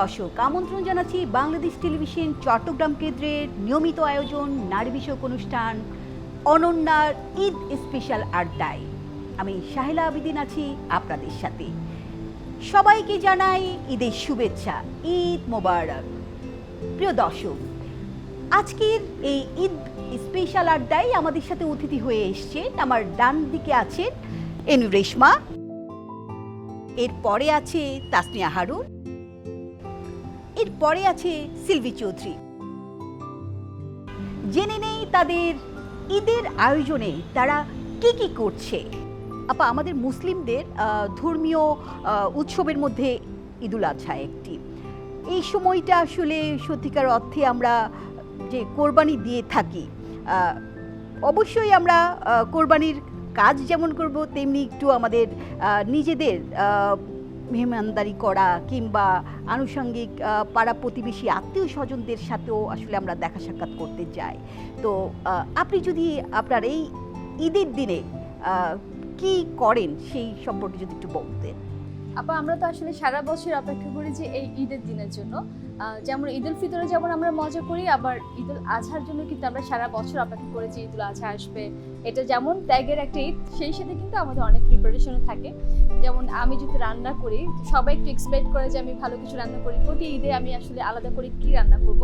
দর্শক, আমন্ত্রণ জানাচ্ছি বাংলাদেশ টেলিভিশন চট্টগ্রাম কেন্দ্রের নিয়মিত আয়োজন, নারী বিষয়ক অনুষ্ঠান, অনন্যার ঈদ স্পেশাল আড্ডায়। আমি শাহিলা আবিদিন আছি আপনাদের সাথে। সবাইকে জানাই ঈদের শুভেচ্ছা, ঈদ মোবারক। প্রিয় দর্শক, আজকের এই ঈদ স্পেশাল আড্ডায় আমাদের সাথে অতিথি হয়ে এসছে আমার ডান দিকে আছেন এনু রেশমা এরপরে আছে তাসনিয়া হারুন। এরপরে আছে সিলভি চৌধুরী। জেনে নেই তাদের ঈদের আয়োজনে তারা কি কি করছে। আপা, আমাদের মুসলিমদের ধর্মীয় উৎসবের মধ্যে ঈদুল আজহা একটি। এই সময়টা আসলে সত্যিকার অর্থে আমরা যে কোরবানি দিয়ে থাকি অবশ্যই আমরা কোরবানির কাজ যেমন করব, তেমনি একটু আমাদের নিজেদের মেহমানদারি করা কিংবা আনুষঙ্গিক পাড়া প্রতিবেশী, আত্মীয় স্বজনদের সাথেও আসলে আমরা দেখা সাক্ষাৎ করতে যাই। তো আপনি যদি আপনার এই ঈদের দিনে কি করেন? সেই সম্পর্কে যদি একটু বলতেন। আপা, আমরা তো আসলে সারা বছর অপেক্ষা করি যে এই ঈদের দিনের জন্য। যেমন ঈদুল ফিতরে যেমন আমরা মজা করি, আবার ঈদুল আজহার জন্য কিন্তু আমরা সারা বছর অপেক্ষা করি যে ঈদুল আজহা আসবে। এটা যেমন ত্যাগের একটা ঈদ, সেই সাথে কিন্তু আমাদের অনেক প্রিপারেশনও থাকে। যেমন আমি যদি রান্না করি সবাই একটু এক্সপেক্ট করে যে আমি ভালো কিছু রান্না করি। প্রতি ঈদে আমি আসলে আলাদা করে কি রান্না করব?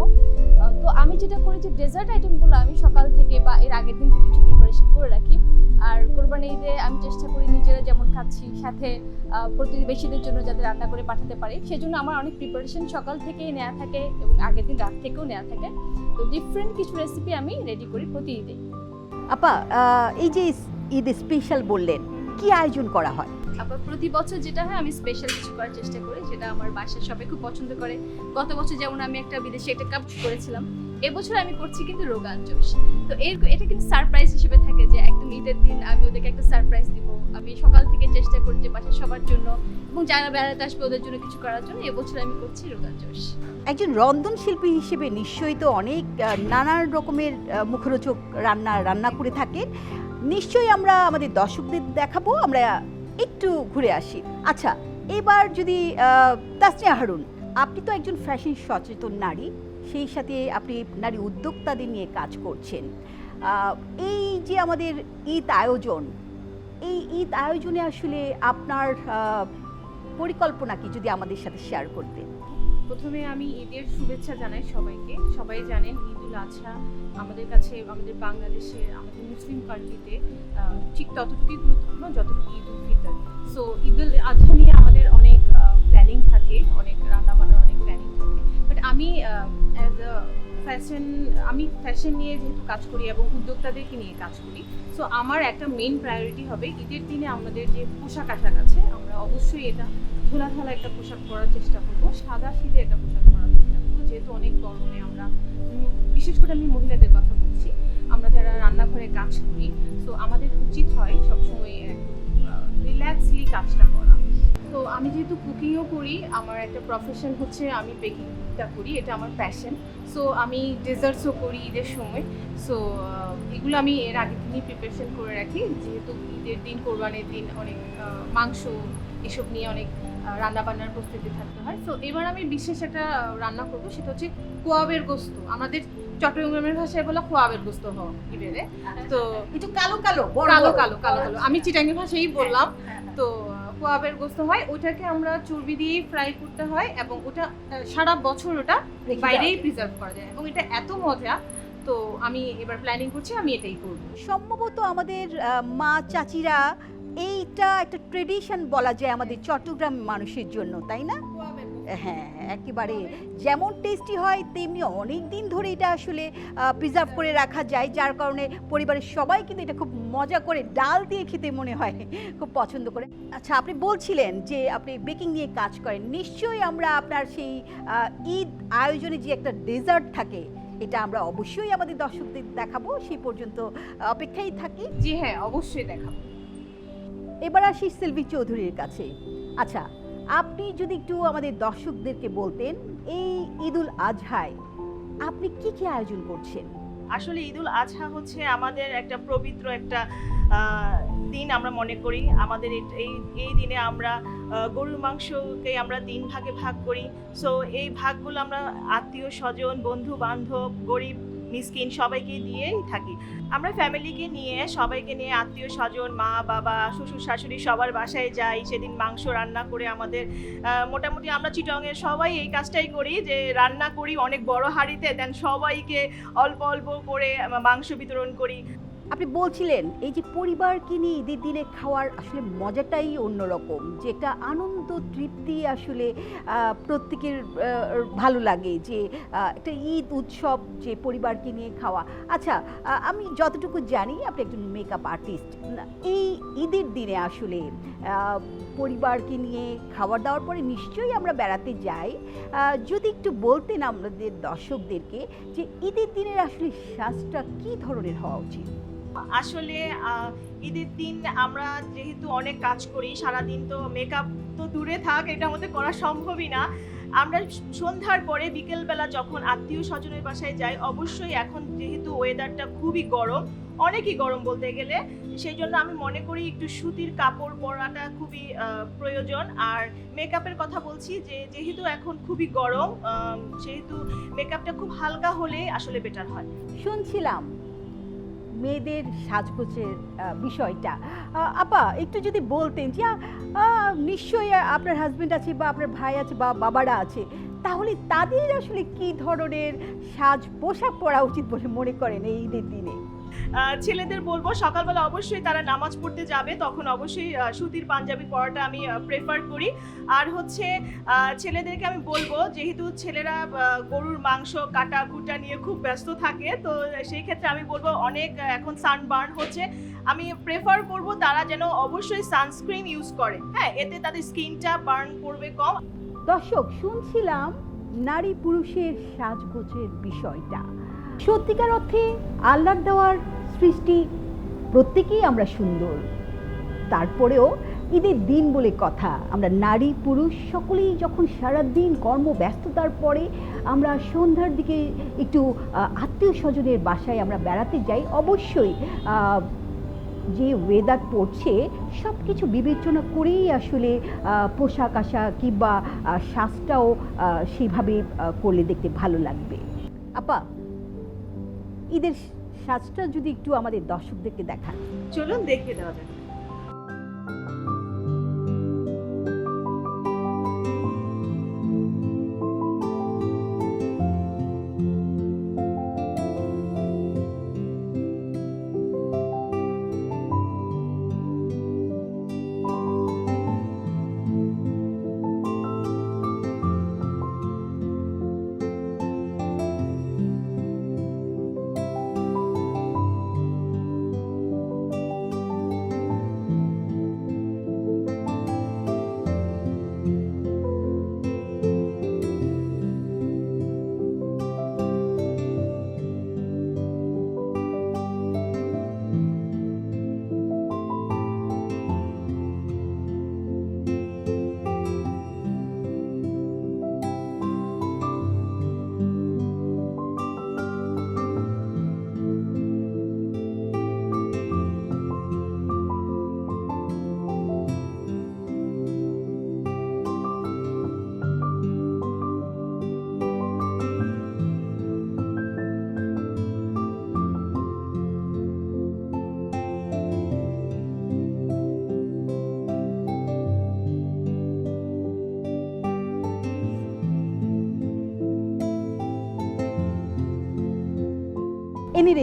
তো আমি যেটা করি যে ডেজার্ট আইটেমগুলো আমি সকাল থেকে বা এর আগের দিন থেকে কিছু প্রিপারেশন করে রাখি। আর কোরবানি ঈদে আমি চেষ্টা করি নিজেরা যেমন খাচ্ছি, সাথে প্রতিবেশীদের জন্য যাতে রান্না করে পাঠাতে পারি। সেজন্য আমার অনেক প্রিপারেশন সকাল থেকেই নেওয়া থাকে এবং আগের দিন রাত থেকেও নেওয়া থাকে। তো ডিফারেন্ট কিছু রেসিপি আমি রেডি করি প্রতি ঈদে আপা এই যে ঈদ স্পেশাল বললেন কি আয়োজন করা হয়? আবার প্রতি বছর যেটা হয় আমি স্পেশাল কিছু করার চেষ্টা করি যেটা আমার বাসার সবাই খুব পছন্দ করে। গত বছর যেমন আমি একটা বিদেশে একটা কাপ করেছিলাম এবছর আমি করছি কিন্তু রোগান জোশ তো এর এটা কিন্তু সারপ্রাইজ হিসেবে থাকে যে একদম ঈদের দিন আমি ওদেরকে একটা সারপ্রাইজ দিব। আমি সকাল থেকে চেষ্টা করি যে বাসার সবার জন্য এবং যারা বেড়াতে আসবে ওদের জন্য কিছু করার জন্য এবছর আমি করছি রোগান জোশ। একজন রন্ধন শিল্পী হিসেবে নিশ্চয়ই তো অনেক নানান রকমের মুখরোচক রান্না রান্না করে থাকেন। নিশ্চয়ই আমরা আমাদের দর্শকদের দেখাবো, আমরা একটু ঘুরে আসি। আচ্ছা এবার যদি তাসনিয়া হারুন, আপনি তো একজন ফ্যাশন সচেতন নারী, সেই সাথে আপনি নারী উদ্যোক্তাদের নিয়ে কাজ করছেন। এই যে আমাদের ঈদ আয়োজন এই ঈদ আয়োজনে আসলে আপনার পরিকল্পনা কি যদি আমাদের সাথে শেয়ার করতেন? প্রথমে আমি ঈদের শুভেচ্ছা জানাই সবাইকে। সবাই জানেন ঈদুল আজহা আমাদের কাছে, আমাদের বাংলাদেশে, আমাদের মুসলিম কান্ট্রিতে ঠিক ততটুকুই গুরুত্বপূর্ণ, যতটুকু ঈদ উল ফিতর। সো ঈদুল আজহা নিয়ে আমাদের অনেক প্ল্যানিং থাকে, অনেক রান্না অনেক প্ল্যানিং থাকে। বাট আমি অ্যাজ আ ফ্যাশন আমি ফ্যাশন নিয়ে যেহেতু কাজ করি এবং উদ্যোক্তাদেরকে নিয়ে কাজ করি সো আমার একটা মেন প্রায়োরিটি হবে ঈদের দিনে আমাদের যে পোশাক আশাক আছে, আমরা অবশ্যই এটা ঝোলা ঢালা একটা পোশাক পরার চেষ্টা করব, সাদা শীতে একটা পোশাক পরার চেষ্টা করব, যেহেতু অনেক গরমে আমরা বিশেষ করে আমি মহিলাদের কথা বলছি, আমরা যারা রান্নাঘরে কাজ করি তো আমাদের উচিত হয় সবসময় রিল্যাক্সলি কাজটা করা। তো আমি যেহেতু কুকিংও করি, আমার একটা প্রফেশন হচ্ছে আমি বেকিংটা করি এটা আমার প্যাশন সো আমি ডেজার্টসও করি ঈদের সময়. সো এগুলো আমি এর আগের দিনই প্রিপারেশন করে রাখি। যেহেতু ঈদের দিন কোরবানির দিন অনেক মাংস এসব নিয়ে অনেক রান্না বান্নার প্রস্তুতি থাকতে হয়। সো এবার আমি বিশেষ একটা রান্না করব সেটা হচ্ছে কোয়াবের গোস্ত। আমাদের চট্টগ্রামের ভাষায় বলা কোয়াবের গোস্ত হওয়া ঈদের। তো একটু কালো কালো কালো কালো কালো কালো। আমি চিটাঙ্গি ভাষাই বললাম। হ্যাঁ, হ্যাঁ। তো কোয়াবের গোস্ত হয় ওটাকে আমরা চর্বি দিয়েই ফ্রাই করতে হয় এবং ওটা সারা বছর ওটা বাইরেই প্রিজার্ভ করা যায় এবং এটা এত মজা তো আমি এবার প্ল্যানিং করছি আমি এটাই করব। সম্ভবত আমাদের মা চাচিরা এইটা একটা ট্রেডিশন বলা যায় আমাদের চট্টগ্রাম মানুষের জন্য তাই না? হ্যাঁ একেবারে যেমন টেস্টি হয় তেমনি অনেক দিন ধরে এটা আসলে প্রিজার্ভ করে রাখা যায়। যার কারণে পরিবারের সবাই কিন্তু এটা খুব মজা করে ডাল দিয়ে খেতে মনে হয় খুব পছন্দ করে। আচ্ছা আপনি বলছিলেন যে আপনি বেকিং নিয়ে কাজ করেন। নিশ্চয়ই আমরা আপনার সেই ঈদ আয়োজনে যে একটা ডেজার্ট থাকে এটা আমরা অবশ্যই আমাদের দর্শকদের দেখাবো। সেই পর্যন্ত অপেক্ষায় থাকি। জি হ্যাঁ অবশ্যই দেখাবো। এবার আসি সিলভি চৌধুরীর কাছে। আচ্ছা আপনি যদি একটু আমাদের দর্শকদেরকে বলতেন, এই ঈদুল আজহায় আপনি কি কি আয়োজন করছেন? আসলে ঈদুল আজহা হচ্ছে আমাদের একটা পবিত্র একটা দিন আমরা মনে করি। আমাদের এই- এই দিনে আমরা গরুর মাংসকে আমরা তিন ভাগে ভাগ করি। সো এই ভাগগুলো আমরা আত্মীয় স্বজন বন্ধু বান্ধব গরিব মিসকিন সবাইকে দিয়েই থাকি। আমরা ফ্যামিলিকে নিয়ে, সবাইকে নিয়ে আত্মীয় স্বজন, মা, বাবা, শ্বশুর, শাশুড়ি সবার বাসায় যাই, সেদিন মাংস রান্না করে আমাদের মোটামুটি আমরা চিটংয়ে সবাই এই কাজটাই করি যে রান্না করি, অনেক বড় হাড়িতে দেন সবাইকে অল্প অল্প করে মাংস বিতরণ করি। আপনি বলছিলেন, এই যে পরিবারকে নিয়ে ঈদের দিনে খাওয়ার আসলে মজাটাই অন্যরকম যে একটা আনন্দ তৃপ্তি আসলে প্রত্যেকের ভালো লাগে যে একটা ঈদ উৎসব যে পরিবারকে নিয়ে খাওয়া। আচ্ছা আমি যতটুকু জানি, আপনি একজন মেকআপ আর্টিস্ট এই ঈদের দিনে আসলে পরিবারকে নিয়ে খাবার দাওয়ার পরে নিশ্চয়ই আমরা বেড়াতে যাই। যদি একটু বলতেন আমাদের দর্শকদেরকে যে, ঈদের দিনের আসলে সাজটা কী ধরনের হওয়া উচিত? আসলে ঈদের দিন আমরা যেহেতু অনেক কাজ করি, সারাদিন তো মেকআপ তো দূরে থাক, এটা আমাদের করা সম্ভবই না। আমরা সন্ধ্যার পরে বিকেলবেলা যখন আত্মীয় স্বজনের বাসায় যাই, অবশ্যই এখন যেহেতু ওয়েদারটা খুবই গরম, অনেকই গরম বলতে গেলে, সেই জন্য আমি মনে করি একটু সুতির কাপড় পরাটা খুবই প্রয়োজন। আর মেকআপের কথা বলছি যে, যেহেতু এখন খুবই গরম সেহেতু মেকআপটা খুব হালকা হলে আসলে বেটার হয়। শুনছিলাম। মেয়েদের সাজগোজের বিষয়টা। আপা, একটু যদি বলতেন যে নিশ্চয়ই আপনার হাজব্যান্ড আছে বা আপনার ভাই আছে বা বাবারা আছে, তাহলে তাদের আসলে কি ধরনের সাজ পোশাক পরা উচিত বলে মনে করেন এই ঈদের দিনে? ছেলেদের বলব, সকালবেলা অবশ্যই তারা নামাজ পড়তে যাবে, তখন অবশ্যই সুতির পাঞ্জাবি পরাটা আমি প্রেফার করি। আর হচ্ছে ছেলেদেরকে আমি বলব, যেহেতু ছেলেরা গরুর মাংস কাটা কুটা নিয়ে খুব ব্যস্ত থাকে, তো সেই ক্ষেত্রে আমি বলব অনেক এখন সানবার্ন হচ্ছে। আমি প্রেফার করব তারা যেন অবশ্যই সানস্ক্রিন ইউজ করে। হ্যাঁ এতে তাদের স্কিনটা বার্ন করবে কম। দর্শক, শুনছিলাম নারী পুরুষের সাজগোজের বিষয়টা। সত্যিকার অর্থে আল্লাহর দেওয়ার সৃষ্টি প্রত্যেকেই আমরা সুন্দর। তারপরেও ঈদের দিন বলে কথা আমরা নারী পুরুষ সকলেই যখন সারাদিন কর্মব্যস্ততার পরে আমরা সন্ধ্যার দিকে একটু আত্মীয় স্বজনের বাসায় আমরা বেড়াতে যাই অবশ্যই যে ওয়েদার পড়ছে সব কিছু বিবেচনা করেই আসলে পোশাক আশাক কিংবা আহ, সাজটাও সেভাবে করলে দেখতে ভালো লাগবে। আপা ঈদের সাজটা যদি একটু আমাদের দর্শকদেরকে দেখান। চলুন দেখে দেওয়া যাক।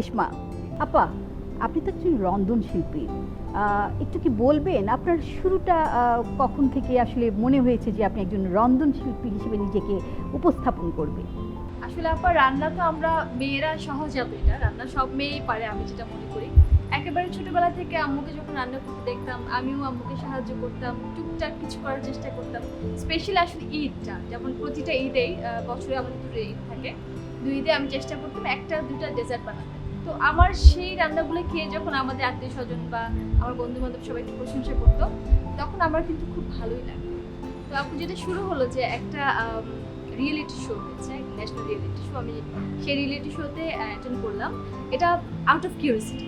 রেশমা। আপা, আপনি তো একজন রন্ধন শিল্পী। একটু কি বলবেন, আপনার শুরুটা কখন থেকে আসলে মনে হয়েছে যে আপনি একজন রন্ধন শিল্পী হিসেবে নিজেকে উপস্থাপন করবেন? আসলে আপা, রান্না তো আমরা মেয়েরা সহজাত এটা। রান্না সব মেয়েই পারে, আমি যেটা মনে করি। একেবারে ছোটবেলা থেকে আম্মুকে যখন রান্না করতে দেখতাম, আমিও আম্মুকে সাহায্য করতাম, টুকটাক কিছু করার চেষ্টা করতাম। স্পেশালি আসলে ঈদটা, যেমন প্রতিটা ঈদেই বছরে আমাদের দুটো ঈদ থাকে। দুই ঈদে আমি চেষ্টা করতাম একটা দুটা ডেজার্ট বানাতে। তো আমার সেই রান্নাগুলো খেয়ে যখন আমাদের আত্মীয় স্বজন বা আমার বন্ধু বান্ধব সবাই একটু প্রশংসা করতো, তখন আমার কিন্তু খুব ভালোই লাগতো। তো আপু, যেটা শুরু হলো যে একটা রিয়েলিটি শো হয়েছে ন্যাশনাল রিয়েলিটি শো আমি সেই রিয়েলিটি শোতে অ্যাটেন্ড করলাম। এটা আউট অফ কিউরিয়াসিটি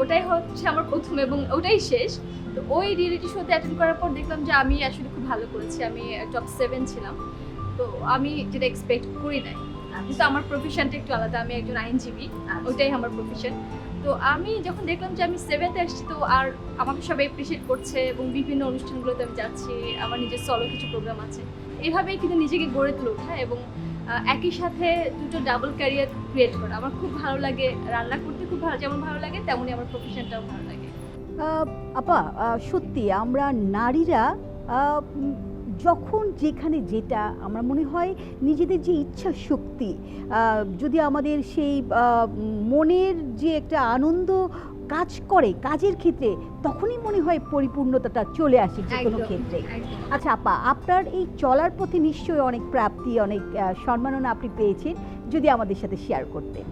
ওটাই হচ্ছে আমার প্রথম এবং ওটাই শেষ। তো ওই রিয়েলিটি শোতে অ্যাটেন্ড করার পর দেখলাম যে আমি আসলে খুব ভালো করেছি। আমি টপ সেভেন ছিলাম। তো আমি যেটা এক্সপেক্ট করি নাই। কিন্তু আমার প্রফেশনটা একটু আলাদা আমি একজন আইনজীবী ওইটাই আমার প্রফেশন তো আমি যখন দেখলাম যে আমি সেভেন্থে আসছি তো আর আমাকে সবাই অ্যাপ্রিসিয়েট করছে এবং বিভিন্ন অনুষ্ঠানগুলোতে আমি যাচ্ছি আমার নিজের সলো কিছু প্রোগ্রাম আছে। এইভাবেই কিন্তু নিজেকে গড়ে তুলে ওঠা এবং একই সাথে দুটো ডাবল ক্যারিয়ার ক্রিয়েট করা। আমার খুব ভালো লাগে রান্না করতে খুব ভালো যেমন ভালো লাগে তেমনই আমার প্রফেশনটাও ভালো লাগে। আহ, আপা সত্যি আমরা নারীরা যখন যেখানে যেটা আমার মনে হয় নিজেদের যে ইচ্ছা শক্তি যদি আমাদের সেই মনের যে একটা আনন্দ কাজ করে কাজের ক্ষেত্রে তখনই মনে হয় পরিপূর্ণতাটা চলে আসে যে কোনো ক্ষেত্রে। আচ্ছা আপা আপনার এই চলার পথে নিশ্চয়ই অনেক প্রাপ্তি অনেক সম্মাননা আপনি পেয়েছেন যদি আমাদের সাথে শেয়ার করতেন।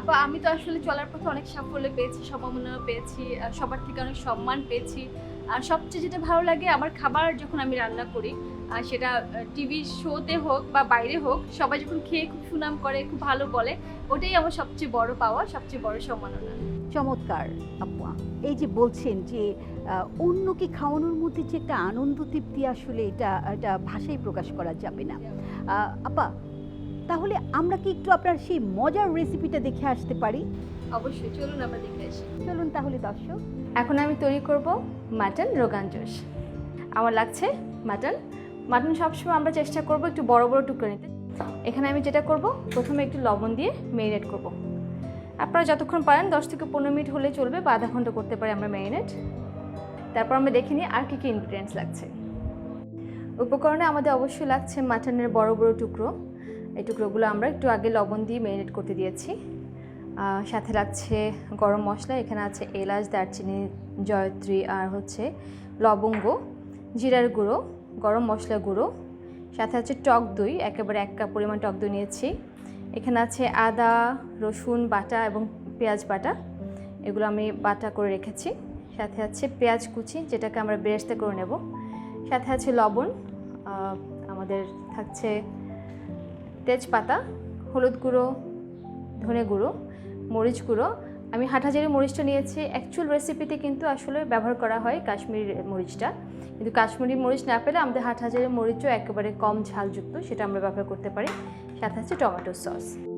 আপা আমি তো আসলে চলার পথে অনেক সাফল্য পেয়েছি সম্ভাবনা পেয়েছি সবার থেকে অনেক সম্মান পেয়েছি। আর সবচেয়ে যেটা ভালো লাগে, আমার খাবার যখন আমি রান্না করি সেটা টিভি শোতে হোক বা বাইরে হোক, সবাই যখন খেয়ে খুব সুনাম করে, খুব ভালো বলে, ওটাই আমার সবচেয়ে বড় পাওয়া, সবচেয়ে বড় সম্মাননা। চমৎকার আপা এই যে বলছেন যে অন্যকে খাওয়ানোর মধ্যে যে একটা আনন্দ তৃপ্তি আসলে এটা এটা ভাষায় প্রকাশ করা যাবে না। আপা তাহলে আমরা কি একটু আপনার সেই মজার রেসিপিটা দেখে আসতে পারি? অবশ্যই চলুন আমরা দেখে আসি। চলুন তাহলে দর্শক। এখন আমি তৈরি করব মাটন রোগান জোশ আমার লাগছে মাটন। মাটন সবসময় আমরা চেষ্টা করব একটু বড় বড় টুকরো নিতে। এখানে আমি যেটা করব প্রথমে একটু লবণ দিয়ে মেরিনেট করব। আপনারা যতক্ষণ পারেন দশ থেকে পনেরো মিনিট হলে চলবে বা আধা ঘণ্টা করতে পারি আমরা মেরিনেট তারপর আমরা দেখে নিই আর কী কী ইনগ্রিডিয়েন্টস লাগছে। উপকরণে আমাদের অবশ্যই লাগছে মাটনের বড় বড় টুকরো। এই টুকরোগুলো আমরা একটু আগে লবণ দিয়ে মেরিনেট করতে দিয়েছি। সাথে লাগছে গরম মশলা, এখানে আছে এলাচ, দারচিনি, জয়ত্রী, আর হচ্ছে লবঙ্গ, জিরার গুঁড়ো, গরম মশলা গুঁড়ো, সাথে আছে টক দই, একেবারে এক কাপ পরিমাণ টক দই নিয়েছি। এখানে আছে আদা, রসুন, বাটা এবং পেঁয়াজ বাটা, এগুলো আমি বাটা করে রেখেছি। সাথে আছে পেঁয়াজ কুচি, যেটাকে আমরা বেরেস্তা করে নেব। সাথে আছে লবণ আমাদের থাকছে তেজপাতা, হলুদ গুঁড়ো, ধনে গুঁড়ো মরিচ গুঁড়ো। আমি হাটহাজারি মরিচটা নিয়েছি। অ্যাকচুয়াল রেসিপিতে কিন্তু আসলে ব্যবহার করা হয় কাশ্মীরি মরিচটা। কিন্তু কাশ্মীরি মরিচ না পেলে আমাদের হাটহাজারি মরিচও একেবারে কম ঝালযুক্ত, সেটা আমরা ব্যবহার করতে পারি। সাথে আছে টমেটো সস।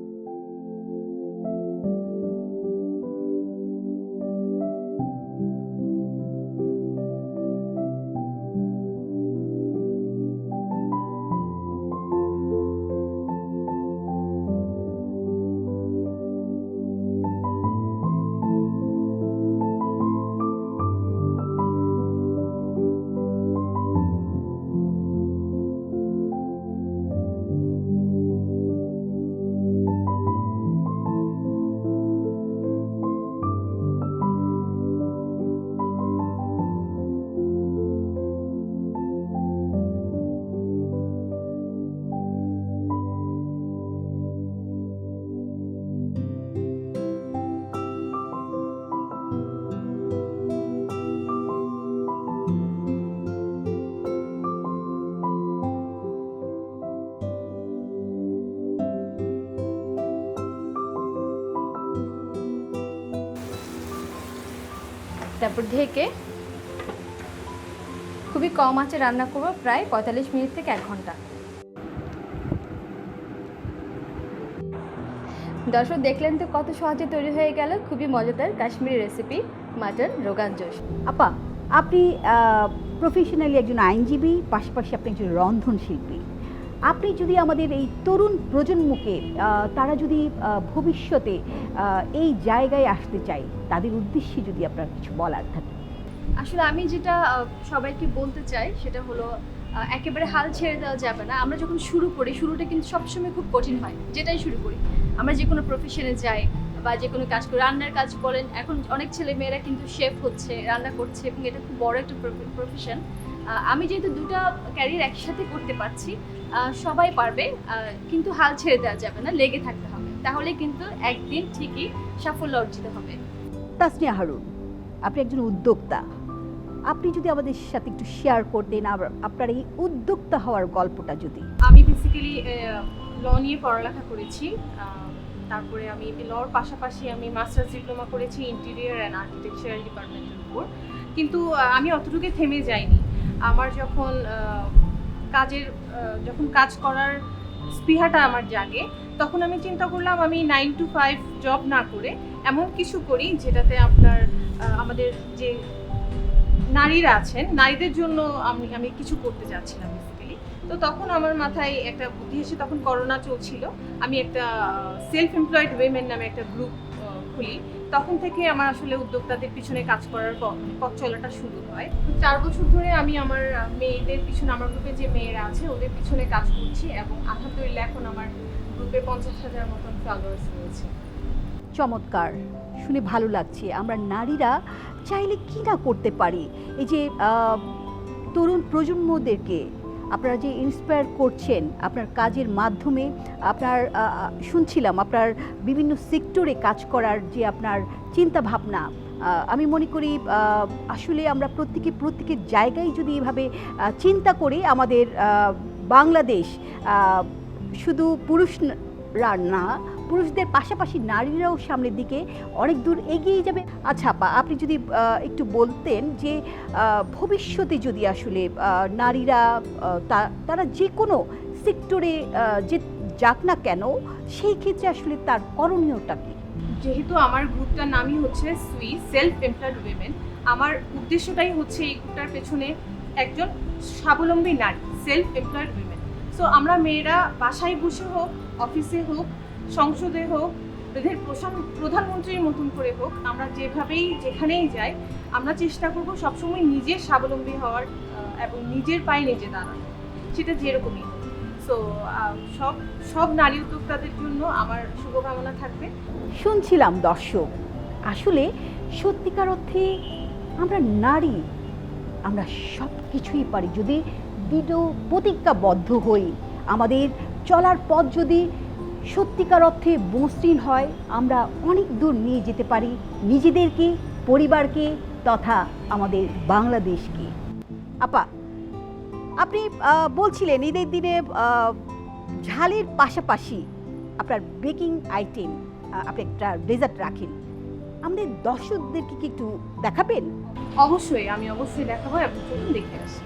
তারপর ঢেকে খুবই কম আঁচে রান্না করব, প্রায় পঁয়তাল্লিশ মিনিট থেকে এক ঘণ্টা। দর্শক, দেখলেন তো কত সহজে তৈরি হয়ে গেল, খুবই মজাদার কাশ্মীরি রেসিপি মাটন রোগান জোশ। আপা, আপনি প্রফেশনালি একজন আইনজীবী, পাশাপাশি আপনি একজন রন্ধনশিল্পী। আপনি যদি আমাদের এই তরুণ প্রজন্মকে তারা যদি ভবিষ্যতে এই জায়গায় আসতে চায়, তাদের উদ্দেশ্যে যদি আপনার কিছু বলার থাকে। আসলে আমি যেটা সবাইকে বলতে চাই, সেটা হলো একেবারে হাল ছেড়ে দেওয়া যাবে না। আমরা যখন শুরু করি, শুরুটা কিন্তু সবসময় খুব কঠিন হয়, যেটাই শুরু করি। আমরা যে কোনো প্রফেশনে যাই বা যে কোনো কাজ করি, রান্নার কাজ বলেন এখন অনেক ছেলে মেয়েরা কিন্তু শেফ হচ্ছে, রান্না করছে এবং এটা খুব বড় একটা প্রফেশন আমি যেহেতু দুটো ক্যারিয়ার একসাথে করতে পারছি সবাই পারবে কিন্তু হাল ছেড়ে দেওয়া যাবে না লেগে থাকতে হবে। তাহলে কিন্তু একদিন ঠিকই সাফল্য অর্জিত হবে। তাসনিয়া হারুন আপনি একজন উদ্যোক্তা। আপনি যদি আমাদের সাথে একটু শেয়ার করতেন আপনার এই উদ্যোক্তা হওয়ার গল্পটা যদি। আমি বেসিক্যালি ল নিয়ে পড়ালেখা করেছি তারপরে আমি লর পাশাপাশি আমি মাস্টার্স ডিপ্লোমা করেছি ইন্টেরিয়ার অ্যান্ড আর্কিটেকচারাল ডিপার্টমেন্টের উপর। কিন্তু আমি অতটুকু থেমে যাইনি। আমার যখন কাজের যখন কাজ করার স্পৃহাটা আমার জাগে, তখন আমি চিন্তা করলাম আমি নাইন টু ফাইভ জব না করে এমন কিছু করি যেটাতে আপনার আমাদের যে নারীরা আছেন, নারীদের জন্য আমি আমি কিছু করতে চাচ্ছিলাম বেসিক্যালি তো তখন আমার মাথায় একটা বুদ্ধি এসে তখন করোনা চলছিল। আমি একটা সেলফ এমপ্লয়েড উইমেন নামে একটা গ্রুপ খুলি। তখন থেকে আমার আসলে উদ্যোক্তাদের পিছনে কাজ করার পথ চলাটা শুরু হয়। চার বছর ধরে আমি আমার মেয়েদের পিছনে, আমার গ্রুপে যে মেয়েরা আছে, ওদের পিছনে কাজ করছি এবং আলহামদুলিল্লাহ এখন আমার গ্রুপে পঞ্চাশ হাজার মতন ফলোয়ার্স রয়েছে। চমৎকার। শুনে ভালো লাগছে। আমরা নারীরা চাইলে কি না করতে পারি? এই যে তরুণ প্রজন্মদেরকে আপনারা যে ইন্সপায়ার করছেন আপনার কাজের মাধ্যমে, আপনার শুনছিলাম আপনার বিভিন্ন সেক্টরে কাজ করার যে আপনার চিন্তা ভাবনা আমি মনে করি আসলে আমরা প্রত্যেকে প্রত্যেকের জায়গায় যদি এভাবে চিন্তা করে আমাদের বাংলাদেশ শুধু পুরুষরা না পুরুষদের পাশাপাশি নারীরাও সামনের দিকে অনেক দূর এগিয়ে যাবে। আচ্ছা আপা, আপনি যদি একটু বলতেন যে ভবিষ্যতে যদি আসলে নারীরা তারা যে কোনো সেক্টরে যে যাক না কেন, সেই ক্ষেত্রে আসলে তার করণীয়টা কি? যেহেতু আমার গ্রুপটার নামই হচ্ছে সুই সেলফ এমপ্লয়েড উইমেন আমার উদ্দেশ্যটাই হচ্ছে এই গ্রুপটার পেছনে একজন স্বাবলম্বী নারী সেলফ এমপ্লয়েড উইমেন সো আমরা মেয়েরা বাসায় বসে হোক অফিসে হোক সংসদে হোক, এদের প্রশান- প্রধানমন্ত্রীর মতন করে হোক, আমরা যেভাবেই, যেখানেই যাই, আমরা চেষ্টা করব সবসময় নিজের স্বাবলম্বী হওয়ার এবং নিজের পায়ে নিজে দাঁড়ানো। সেটা যেরকমই সো সব সব নারী উদ্যোক্তাদের জন্য আমার শুভকামনা থাকবে। শুনছিলাম দর্শক, আসলে সত্যিকার অর্থে আমরা নারী, আমরা সব কিছুই পারি। যদি দৃঢ় প্রতিজ্ঞাবদ্ধ হই, আমাদের চলার পথ যদি সত্যিকার অর্থে মসৃণ হয়, আমরা অনেক দূর নিয়ে যেতে পারি নিজেদেরকে, পরিবারকে তথা আমাদের বাংলাদেশকে। আপা, আপনি বলছিলেন ঈদের দিনে ঝালের পাশাপাশি আপনার বেকিং আইটেম আপনি একটা ডেজার্ট রাখেন। আমাদের দর্শকদেরকে কি একটু দেখাবেন? অবশ্যই, আমি অবশ্যই দেখাবো এবং চলুন দেখে আসি।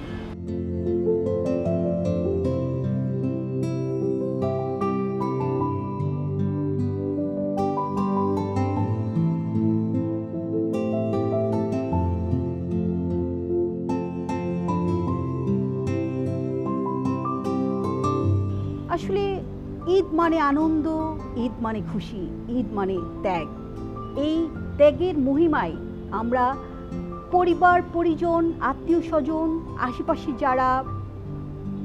ঈদ মানে আনন্দ, ঈদ মানে খুশি, ঈদ মানে ত্যাগ। এই ত্যাগের মহিমায় আমরা পরিবার, পরিজন আত্মীয় স্বজন আশেপাশে যারা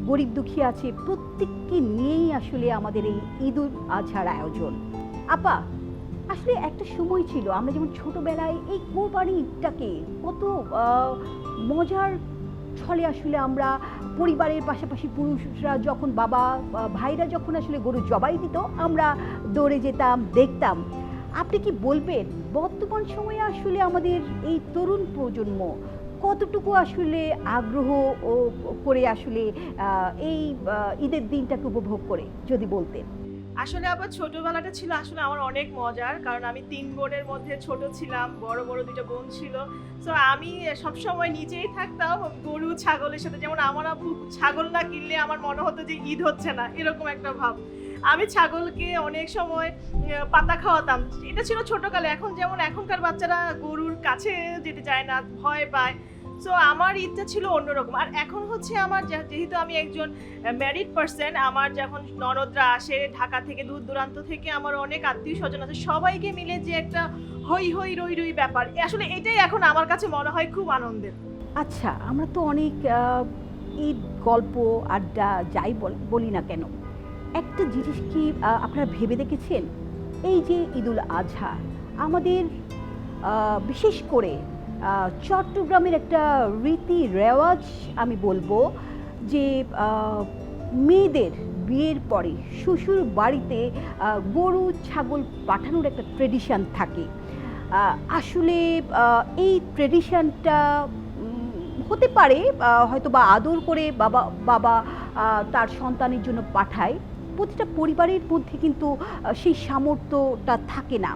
গরিব দুঃখী আছে, প্রত্যেককে নিয়েই আসলে আমাদের এই ঈদ উল আজহার আয়োজন। আপা, আসলে একটা সময় ছিল, আমরা যেমন ছোটবেলায় এই কোরবানি ঈদটাকে কত মজার ছলে আসলে আমরা পরিবারের পাশাপাশি পুরুষরা যখন বাবা ভাইরা যখন আসলে গরু জবাই দিত, আমরা দৌড়ে যেতাম, দেখতাম। আপনি কি বলবেন, বর্তমান সময়ে আসলে আমাদের এই তরুণ প্রজন্ম কতটুকু আসলে আগ্রহ করে আসলে এই ঈদের দিনটাকে উপভোগ করে, যদি বলতেন? আসলে আবার ছোটবেলাটা ছিল আসলে আমার অনেক মজার, কারণ আমি তিন বোনের মধ্যে ছোট ছিলাম, বড় বড় দুটো বোন ছিল। তো আমি সবসময় নিজেই থাকতাম গরু, ছাগলের সাথে। যেমন আমার আব্বু ছাগল না কিনলে আমার মনে হতো যে ঈদ হচ্ছে না, এরকম একটা ভাব। আমি ছাগলকে অনেক সময় পাতা খাওয়াতাম। এটা ছিল ছোটকালে। এখন যেমন এখনকার বাচ্চারা গরুর কাছে যেতে চায় না, ভয় পায়। সো আমার ইচ্ছা ছিল অন্যরকম। আর এখন হচ্ছে আমার যেহেতু আমি একজন ম্যারিড পার্সন আমার যখন ননদরা আসে ঢাকা থেকে দূর দূরান্ত থেকে আমার অনেক আত্মীয় স্বজন আছে, সবাইকে মিলে যে একটা হই হই রই রই ব্যাপার আসলে এটাই এখন আমার কাছে মনে হয় খুব আনন্দের। আচ্ছা আমরা তো অনেক ঈদ, গল্প, আড্ডা যাই বল- না কেন, একটা জিনিস কি আপনারা ভেবে দেখেছেন? এই যে ঈদুল আজহা, আমাদের বিশেষ করে চট্টগ্রামের একটা রীতি রেওয়াজ আমি বলব যে মেয়েদের বিয়ের পরে শ্বশুর বাড়িতে গরু, ছাগল পাঠানোর একটা ট্রেডিশান থাকে। আসলে এই ট্রেডিশনটা হতে পারে হয়তো বা আদর করে বাবা বাবা তার সন্তানের জন্য পাঠায় প্রতিটা পরিবারের মধ্যে কিন্তু সেই সামর্থ্যটা থাকে না।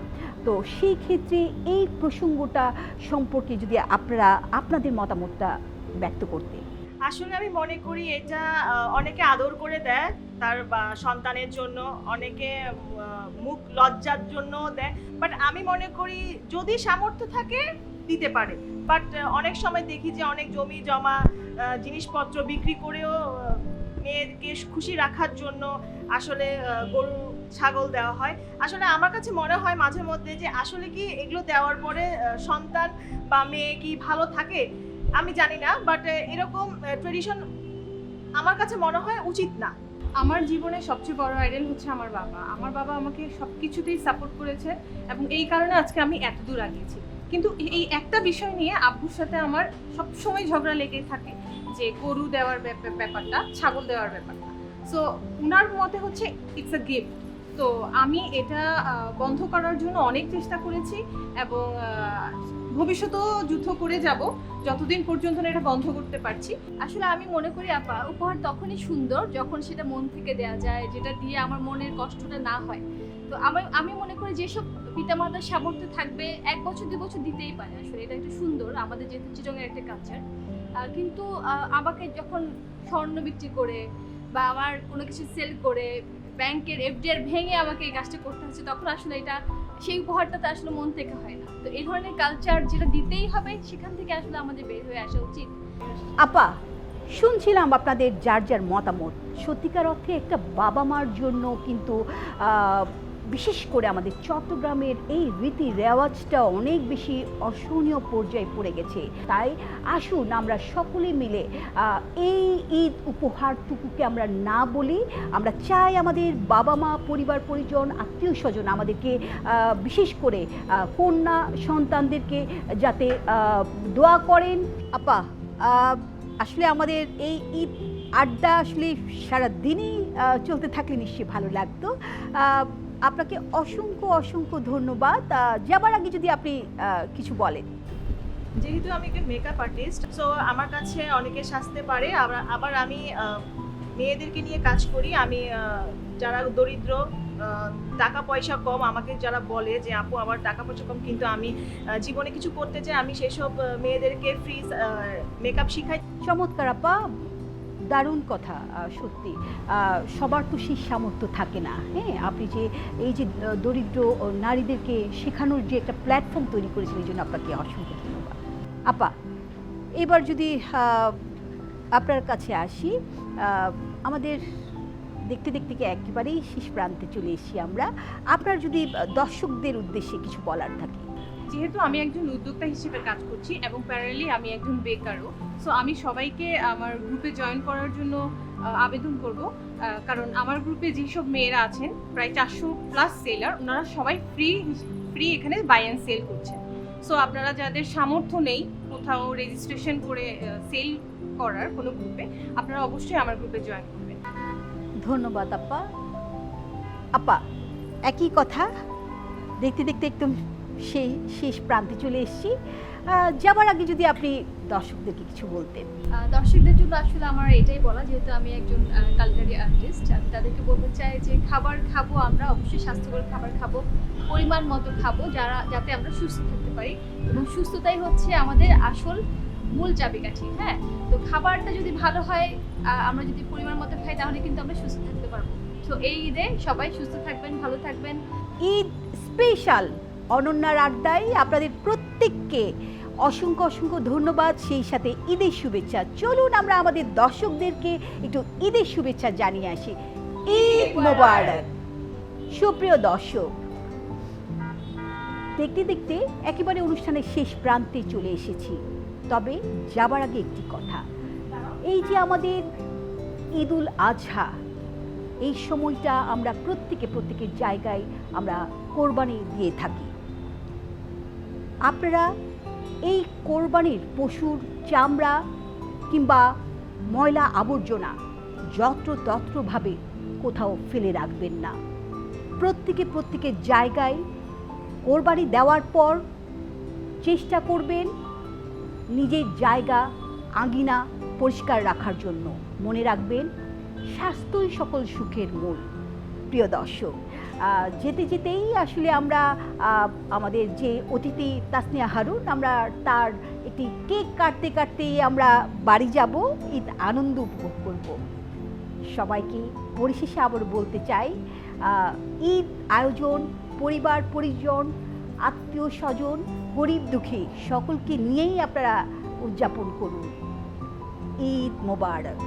তো সেই ক্ষেত্রে এই প্রসঙ্গটা সম্পর্কে যদি আপনারা, আপনাদের মতামতটা ব্যক্ত করতে। আসলে আমি মনে করি এটা অনেকে আদর করে দেয় তার সন্তানের জন্য, অনেকে মুখ লজ্জার জন্য দেয়। বাট আমি মনে করি যদি সামর্থ্য থাকে, দিতে পারে। বাট অনেক সময় দেখি যে অনেক জমি জমা জিনিসপত্র বিক্রি করেও মেয়েকে খুশি রাখার জন্য আসলে গরু, ছাগল দেওয়া হয়। আসলে আমার কাছে মনে হয় মাঝে মধ্যে যে আসলে কি এগুলো দেওয়ার পরে সন্তান বা মেয়ে কি ভালো থাকে? আমি জানি না বাট এরকম ট্রেডিশন আমার কাছে মনে হয় উচিত না। আমার জীবনে সবচেয়ে বড় আইডল হচ্ছে আমার বাবা। আমার বাবা আমাকে সব কিছুতেই সাপোর্ট করেছে এবং এই কারণে আজকে আমি এত দূর আগিয়েছি। কিন্তু এই- একটা বিষয় নিয়ে আব্বুর সাথে আমার সবসময় ঝগড়া লেগেই থাকে। যে গরু দেওয়ার ব্যাপ- ব্যাপারটা, ছাগল দেওয়ার ব্যাপারটা। সো উনার মতে হচ্ছে ইটস আ গিফট তো আমি এটা বন্ধ করার জন্য অনেক চেষ্টা করেছি এবং ভবিষ্যতেও যুদ্ধ করে যাব, যতদিন পর্যন্ত এটা বন্ধ করতে পারছি। আসলে আমি মনে করি, আপা, উপহার তখনই সুন্দর যখন সেটা মন থেকে দেয়া যায়, যেটা দিয়ে আমার মনের কষ্টটা না হয়। তো আমি আমি মনে করি যেসব পিতামাতার সামর্থ্য থাকবে, এক বছর দুই বছর দিতেই পারে। আসলে এটা একটা সুন্দর, আমাদের যেহেতু চিটংয়ের একটা কালচার কিন্তু আমাকে যখন স্বর্ণ বিক্রি করে বা আমার কোনো কিছু সেল করে, ব্যাংকের এফডিআর ভেঙে আমাকে এই কাজটা করতে হচ্ছে, তখন আসলে এটা, সেই উপহারটা তো আসলে মন থেকে হয় না। তো এই ধরনের কালচার যেটা দিতেই হবে, সেখান থেকে আসলে আমাদের বের হয়ে আসা উচিত। আপা, শুনছিলাম আপনাদের যার যার মতামত। সত্যিকার অর্থে একটা বাবা মার জন্য কিন্তু বিশেষ করে আমাদের চট্টগ্রামের এই রীতি রেওয়াজটা অনেক বেশি অসহনীয় পর্যায়ে পড়ে গেছে। তাই আসুন আমরা সকলে মিলে এই ঈদ উপহারটুকুকে আমরা না বলি, আমরা চাই আমাদের বাবা মা পরিবার, পরিজন আত্মীয় স্বজন আমাদেরকে বিশেষ করে কন্যা সন্তানদেরকে যাতে দোয়া করেন। আপা আসলে আমাদের এই ঈদ আড্ডা আসলে সারাদিনই চলতে থাকলে নিশ্চয়ই ভালো লাগতো। আপনাকে অসংখ্য অসংখ্য ধন্যবাদ। যাবার আগে যদি আপনি কিছু বলেন। যেহেতু আমি একজন মেকআপ আর্টিস্ট সো আমার কাছে অনেকে সাজতে পারে। আবার আবার আমি মেয়েদেরকে নিয়ে কাজ করি। আমি যারা দরিদ্র টাকা পয়সা কম আমাকে যারা বলে যে আপু আমার টাকা পয়সা কম কিন্তু আমি জীবনে কিছু করতে চাই আমি সেসব মেয়েদেরকে ফ্রি মেকআপ শিখাই। চমৎকার আপা। দারুণ কথা সত্যি। সবার তো সেই সামর্থ্য থাকে না হ্যাঁ? আপনি যে, এই যে দরিদ্র নারীদেরকে শেখানোর যে একটা প্ল্যাটফর্ম তৈরি করেছেন, এই জন্য আপনাকে অসংখ্য ধন্যবাদ। আপা, এবার যদি আপনার কাছে আসি আমাদের দেখতে দেখতে কি একেবারেই শেষ প্রান্তে চলে এসেছি আমরা। আপনার যদি দর্শকদের উদ্দেশ্যে কিছু বলার থাকে। যেহেতু আমি একজন উদ্যোক্তা হিসেবে কাজ করছি এবং প্যারালি আমি একজন বেকারও সো আমি সবাইকে আমার গ্রুপে জয়েন করার জন্য আবেদন করব। কারণ আমার গ্রুপে যেসব মেয়েরা আছেন, প্রায় চারশো প্লাস সেলার ওনারা সবাই ফ্রি ফ্রি এখানে বাই অ্যান্ড সেল করছেন। সো আপনারা যাদের সামর্থ্য নেই কোথাও রেজিস্ট্রেশন করে সেল করার কোনো গ্রুপে আপনারা অবশ্যই আমার গ্রুপে জয়েন করবেন। ধন্যবাদ, আপা। আপা, একই কথা? দেখতে দেখতে একদম সেই শেষ প্রান্তে চলে এসেছি। যাবার আগে যদি আপনি দর্শকদেরকে কিছু বলতেন। দর্শকদের জন্য আসলে আমার এটাই বলা যেহেতু আমি একজন কালচারি আর্টিস্ট আমি তাদেরকে বলতে চাই যে খাবার খাব আমরা অবশ্যই স্বাস্থ্যকর খাবার খাব পরিমাণ মতো খাব যারা যাতে আমরা সুস্থ থাকতে পারি। এবং সুস্থতাই হচ্ছে আমাদের আসল মূল চাবিকাঠি হ্যাঁ? তো খাবারটা যদি ভালো হয় আমরা যদি পরিমাণ মতো খাই তাহলে কিন্তু আমরা সুস্থ থাকতে পারব। তো এই ঈদে সবাই সুস্থ থাকবেন ভালো থাকবেন। ঈদ স্পেশাল অনন্যার আড্ডায় আপনাদের প্রত্যেককে অসংখ্য অসংখ্য ধন্যবাদ। সেই সাথে ঈদের শুভেচ্ছা। চলুন আমরা আমাদের দর্শকদেরকে একটু ঈদের শুভেচ্ছা জানিয়ে আসি। ঈদ মোবারক। সুপ্রিয় দর্শক, দেখতে দেখতে একেবারে অনুষ্ঠানের শেষ প্রান্তে চলে এসেছি। তবে যাবার আগে একটি কথা। এই যে আমাদের ঈদুল আজহা, এই সময়টা আমরা প্রত্যেকে প্রত্যেকের জায়গায় আমরা কোরবানি দিয়ে থাকি। আপনারা এই কোরবানির পশুর চামড়া কিংবা ময়লা আবর্জনা যত্রতত্রভাবে কোথাও ফেলে রাখবেন না। প্রত্যেকে প্রত্যেকের জায়গায় কোরবানি দেওয়ার পর চেষ্টা করবেন নিজের জায়গা, আঙ্গিনা পরিষ্কার রাখার জন্য। মনে রাখবেন, স্বাস্থ্যই সকল সুখের মূল। প্রিয় দর্শক যেতে যেতেই আসলে আমরা আমাদের যে অতিথি তাসনিয়া হারুন, আমরা তার একটি কেক কাটতে কাটতে আমরা বাড়ি যাব। ঈদ আনন্দ উপভোগ করব। সবাইকে পরিশেষে আবার বলতে চাই ঈদ আয়োজন, পরিবার, পরিজন, আত্মীয় স্বজন, গরিব দুঃখী সকলকে নিয়েই আপনারা উদযাপন করুন। ঈদ মোবারক।